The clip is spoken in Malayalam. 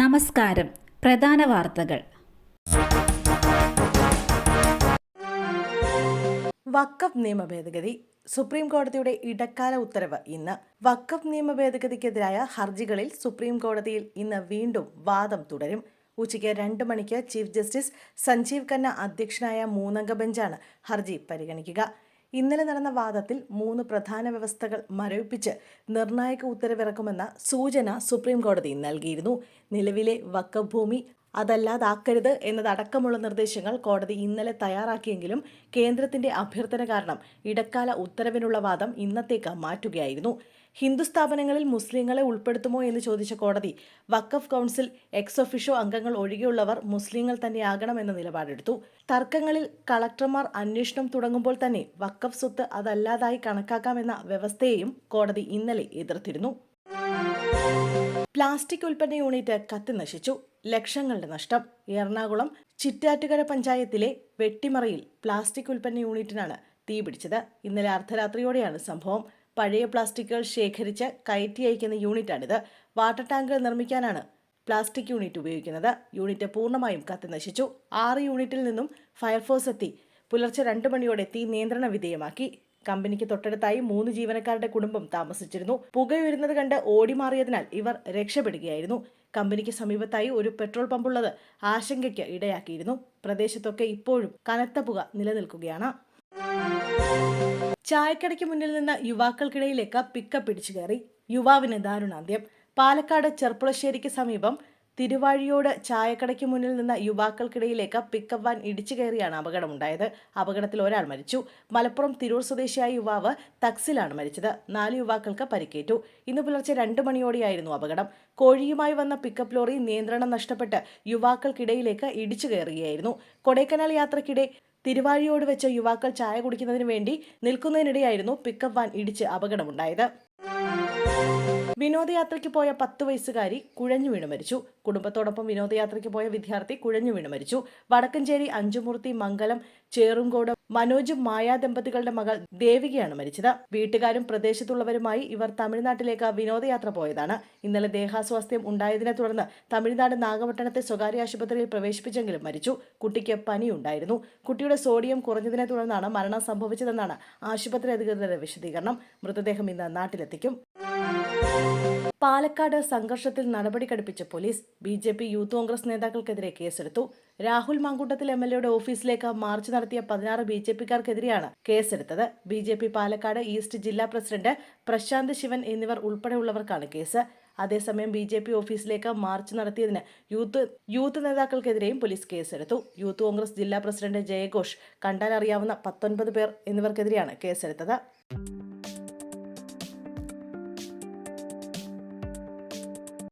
നമസ്കാരം. പ്രധാന വാർത്തകൾ. വക്കഫ് നിയമ ഭേദഗതി. സുപ്രീം കോടതിയുടെ ഇടക്കാല ഉത്തരവ് ഇന്ന്. വക്കഫ് നിയമ ഭേദഗതിക്കെതിരായ ഹർജികളിൽ സുപ്രീം കോടതിയിൽ ഇന്ന് വീണ്ടും വാദം തുടരും. ഉച്ചയ്ക്ക് രണ്ട് മണിക്ക് ചീഫ് ജസ്റ്റിസ് സഞ്ജീവ് ഖന്ന അധ്യക്ഷനായ മൂന്നംഗ ബെഞ്ചാണ് ഹർജി പരിഗണിക്കുക. ഇന്നലെ നടന്ന വാദത്തിൽ മൂന്ന് പ്രധാന വ്യവസ്ഥകൾ മരവിപ്പിച്ച് നിർണായക ഉത്തരവിറക്കുമെന്ന സൂചന സുപ്രീം കോടതി നൽകിയിരുന്നു. നിലവിലെ വക്കഫ് ഭൂമി അതല്ലാതാക്കരുത് എന്നതടക്കമുള്ള നിർദ്ദേശങ്ങൾ കോടതി ഇന്നലെ തയ്യാറാക്കിയെങ്കിലും കേന്ദ്രത്തിന്റെ അഭ്യർത്ഥന കാരണം ഇടക്കാല ഉത്തരവിനുള്ള വാദം ഇന്നത്തേക്ക് മാറ്റുകയായിരുന്നു. ഹിന്ദു സ്ഥാപനങ്ങളിൽ മുസ്ലിങ്ങളെ ഉൾപ്പെടുത്തുമോ എന്ന് ചോദിച്ച കോടതി വഖഫ് കൗൺസിൽ എക്സ് ഒഫിഷോ അംഗങ്ങൾ ഒഴികെയുള്ളവർ മുസ്ലിങ്ങൾ തന്നെയാകണമെന്ന നിലപാടെടുത്തു. തർക്കങ്ങളിൽ കളക്ടർമാർ അന്വേഷണം തുടങ്ങുമ്പോൾ തന്നെ വഖഫ് സ്വത്ത് അതല്ലാതായി കണക്കാക്കാമെന്ന വ്യവസ്ഥയെയും കോടതി ഇന്നലെ എതിർത്തിരുന്നു. പ്ലാസ്റ്റിക് ഉൽപ്പന്ന യൂണിറ്റ് കത്തി നശിച്ചു. ലക്ഷങ്ങളുടെ നഷ്ടം. എറണാകുളം ചിറ്റാറ്റുകര പഞ്ചായത്തിലെ വെട്ടിമറയിൽ പ്ലാസ്റ്റിക് ഉൽപ്പന്ന യൂണിറ്റിനാണ് തീപിടിച്ചത് ഇന്നലെ അർദ്ധരാത്രിയോടെയാണ് സംഭവം. പഴയ പ്ലാസ്റ്റിക്കുകൾ ശേഖരിച്ച് കയറ്റി അയക്കുന്ന യൂണിറ്റാണിത്. വാട്ടർ ടാങ്ക് നിർമ്മിക്കാനാണ് പ്ലാസ്റ്റിക് യൂണിറ്റ് ഉപയോഗിക്കുന്നത്. യൂണിറ്റ് പൂർണമായും കത്തി നശിച്ചു. ആറ് യൂണിറ്റിൽ നിന്നും ഫയർഫോഴ്സ് എത്തി. പുലർച്ചെ രണ്ട് മണിയോടെ തീ നിയന്ത്രണ വിധേയമാക്കി. കമ്പനിക്ക് തൊട്ടടുത്തായി മൂന്ന് ജീവനക്കാരുടെ കുടുംബം താമസിച്ചിരുന്നു. പുകയുയരുന്നത് കണ്ട് ഓടിമാറിയതിനാൽ ഇവർ രക്ഷപ്പെടുകയായിരുന്നു. കമ്പനിക്ക് സമീപത്തായി ഒരു പെട്രോൾ പമ്പുള്ളത് ആശങ്കയ്ക്ക് ഇടയാക്കിയിരുന്നു. പ്രദേശത്തൊക്കെ ഇപ്പോഴും കനത്ത പുക നിലനിൽക്കുകയാണ്. ചായക്കടയ്ക്ക് മുന്നിൽ നിന്ന് യുവാക്കൾക്കിടയിലേക്ക് പിക്കപ്പ് പിടിച്ചു കയറി. യുവാവിന് ദാരുണാന്ത്യം. പാലക്കാട് ചെർപ്പുളശ്ശേരിക്ക് സമീപം തിരുവാഴിയോട് ചായക്കടയ്ക്ക് മുന്നിൽ നിന്ന് യുവാക്കൾക്കിടയിലേക്ക് പിക്കപ്പ് വാൻ ഇടിച്ചു കയറിയാണ് അപകടമുണ്ടായത്. അപകടത്തിൽ ഒരാൾ മരിച്ചു. മലപ്പുറം തിരൂർ സ്വദേശിയായ യുവാവ് തക്സിലാണ് മരിച്ചത്. നാല് യുവാക്കൾക്ക് പരിക്കേറ്റു. ഇന്ന് പുലർച്ചെ രണ്ട് മണിയോടെയായിരുന്നു അപകടം. കോഴിയുമായി വന്ന പിക്കപ്പ് ലോറി നിയന്ത്രണം നഷ്ടപ്പെട്ട് യുവാക്കൾക്കിടയിലേക്ക് ഇടിച്ചു കയറുകയായിരുന്നു. കൊടൈക്കനാൽ യാത്രക്കിടെ തിരുവാഴിയോട് വെച്ച് യുവാക്കൾ ചായ കുടിക്കുന്നതിന് വേണ്ടി നിൽക്കുന്നതിനിടെയായിരുന്നു പിക്കപ്പ് വാൻ ഇടിച്ച് അപകടമുണ്ടായത്. വിനോദയാത്രയ്ക്ക് പോയ പത്ത് വയസ്സുകാരി കുഴഞ്ഞു വീണ് മരിച്ചു. കുടുംബത്തോടൊപ്പം വിനോദയാത്രയ്ക്ക് പോയ വിദ്യാർത്ഥി കുഴഞ്ഞു വീണ് മരിച്ചു. വടക്കഞ്ചേരി അഞ്ചുമൂർത്തി മംഗലം ചേറുംകോട് മനോജ് മായാ ദമ്പതികളുടെ മകൾ ദേവികയാണ് മരിച്ചത്. വീട്ടുകാരും പ്രദേശത്തുള്ളവരുമായി ഇവർ തമിഴ്നാട്ടിലേക്ക് വിനോദയാത്ര പോയതാണ്. ഇന്നലെ ദേഹാസ്വാസ്ഥ്യം ഉണ്ടായതിനെ തുടർന്ന് തമിഴ്നാട് നാഗപട്ടണത്തെ സ്വകാര്യ ആശുപത്രിയിൽ പ്രവേശിപ്പിച്ചെങ്കിലും മരിച്ചു. കുട്ടിക്ക് പനിയുണ്ടായിരുന്നു. കുട്ടിയുടെ സോഡിയം കുറഞ്ഞതിനെ തുടർന്നാണ് മരണം സംഭവിച്ചതെന്നാണ് ആശുപത്രി അധികൃതരുടെ വിശദീകരണം. മൃതദേഹം ഇന്ന് നാട്ടിലെത്തിക്കും. പാലക്കാട് സംഘർഷത്തിൽ നടപടി കടുപ്പിച്ച police B J P youth Congress നേതാക്കൾക്കെതിരെ കേസെടുത്തു. രാഹുൽ മാങ്കൂട്ടത്തിൽ എം എൽ എയുടെ ഓഫീസിലേക്ക് മാർച്ച് നടത്തിയ പതിനാറ് ബി ജെ പിക്കാർക്കെതിരെയാണ് കേസെടുത്തത്. B J P Palakkad east ജില്ലാ പ്രസിഡന്റ് പ്രശാന്ത് ശിവൻ എന്നിവർ ഉൾപ്പെടെയുള്ളവർക്കാണ് കേസ്. അതേസമയം ബി ജെ പി ഓഫീസിലേക്ക് മാർച്ച് നടത്തിയതിന് യൂത്ത് യൂത്ത് നേതാക്കൾക്കെതിരെയും പോലീസ് കേസെടുത്തു. യൂത്ത് കോൺഗ്രസ് ജില്ലാ പ്രസിഡന്റ് ജയഘോഷ് കണ്ടാലറിയാവുന്ന പത്തൊൻപത് പേർ എന്നിവർക്കെതിരെയാണ് കേസെടുത്തത്.